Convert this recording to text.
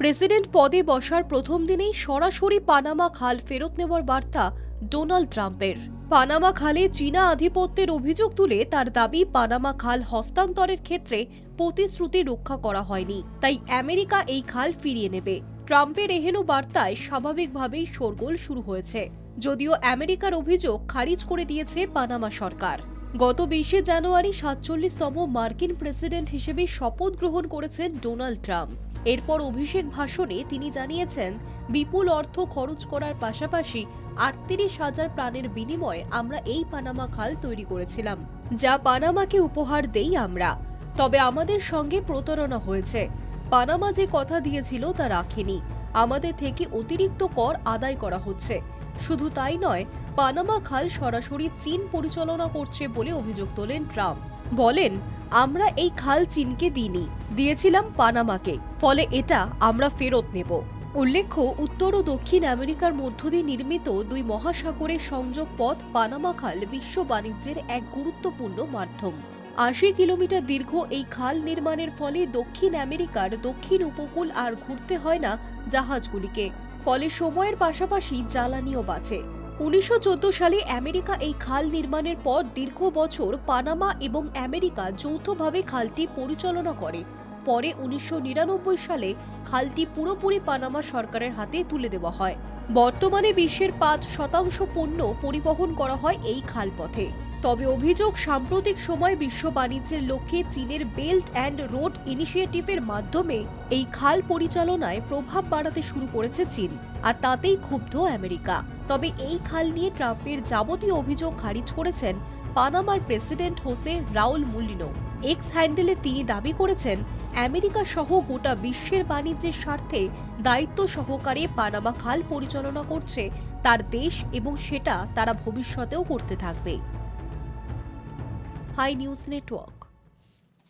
President পদে বসার প্রথম দিনেই সরাসরি পানামা খাল ফেরত নেওয়ার বার্তা ডোনাল্ড ট্রাম্পের। পানামা খালে চীনা আধিপত্যের অভিযোগ তুলে তার দাবি পানামা খাল হস্তান্তরের ক্ষেত্রে প্রতিশ্রুতি রক্ষা করা হয়নি, তাই আমেরিকা এই খাল ফিরিয়ে নেবে। ট্রাম্পের এহেন বার্তায় স্বাভাবিকভাবেই শোরগোল শুরু হয়েছে, যদিও আমেরিকার অভিযোগ খারিজ করে দিয়েছে পানামা সরকার। গত বিশে জানুয়ারি সাতচল্লিশতম মার্কিন প্রেসিডেন্ট হিসেবে শপথ গ্রহণ করেছেন ডোনাল্ড ট্রাম্প। এরপর অভিষেক ভাষণে তিনি জানিয়েছেন, বিপুল অর্থ খরচ করার পাশাপাশি আটত্রিশ হাজার প্রাণের বিনিময়ে আমরা এই পানামা খাল তৈরি করেছিলাম, যা পানামাকে উপহার দেই আমরা। তবে আমাদের সঙ্গে প্রতারণা হয়েছে। পানামা যে কথা দিয়েছিল তা রাখেনি। আমাদের থেকে অতিরিক্ত কর আদায় করা হচ্ছে। শুধু তাই নয়, পানামা খাল সরাসরি চীন পরিচালনা করছে বলে অভিযোগ তোলেন ট্রাম্প। বলেন, আমরা এই খাল চীনকে দিইনি, দিয়েছিলাম পানামাকে, ফলে এটা আমরা ফেরত নেব। উল্লেখ্য, উত্তর ও দক্ষিণ আমেরিকার মধ্য দিয়ে নির্মিত দুই মহাসাগরের সংযোগ পথ পানামা খাল বিশ্ব বাণিজ্যের এক গুরুত্বপূর্ণ মাধ্যম। আশি কিলোমিটার দীর্ঘ এই খাল নির্মাণের ফলে দক্ষিণ আমেরিকার দক্ষিণ উপকূল আর ঘুরতে হয় না জাহাজগুলিকে। ফলে সময়ের পাশাপাশি জ্বালানিও বাঁচে। উনিশশো চোদ্দ সালে আমেরিকা এই খাল নির্মাণের পর দীর্ঘ বছর পানামা এবং আমেরিকা যৌথভাবে খালটি পরিচালনা করে। পরে উনিশশো নিরানব্বই সালে খালটি পুরোপুরি পানামা সরকারের হাতে তুলে দেওয়া হয়। বর্তমানে বিশ্বের পাঁচ শতাংশ পণ্য পরিবহন করা হয় এই খালপথে। তবে অভিযোগ, সাম্প্রতিক সময় বিশ্ব বাণিজ্যের লক্ষ্যে চীনের বেল্ট অ্যান্ড রোড ইনিশিয়েটিভের মাধ্যমে এই খাল পরিচালনায় প্রভাব বাড়াতে শুরু করেছে চীন, আর তাতেই ক্ষুব্ধ আমেরিকা। তবে এই খাল নিয়ে ট্রাম্পের যাবতীয় অভিযোগ খারিজ করেছেন পানামার president Jose Raul Mulino X হ্যান্ডেলে তিনি দাবি করেছেন, আমেরিকা সহ গোটা বিশ্বের বাণিজ্যের স্বার্থে দায়িত্ব সহকারে পানামা খাল পরিচালনা করছে, তার দেশ এবং সেটা তারা ভবিষ্যতেও করতে থাকবে। High News Network.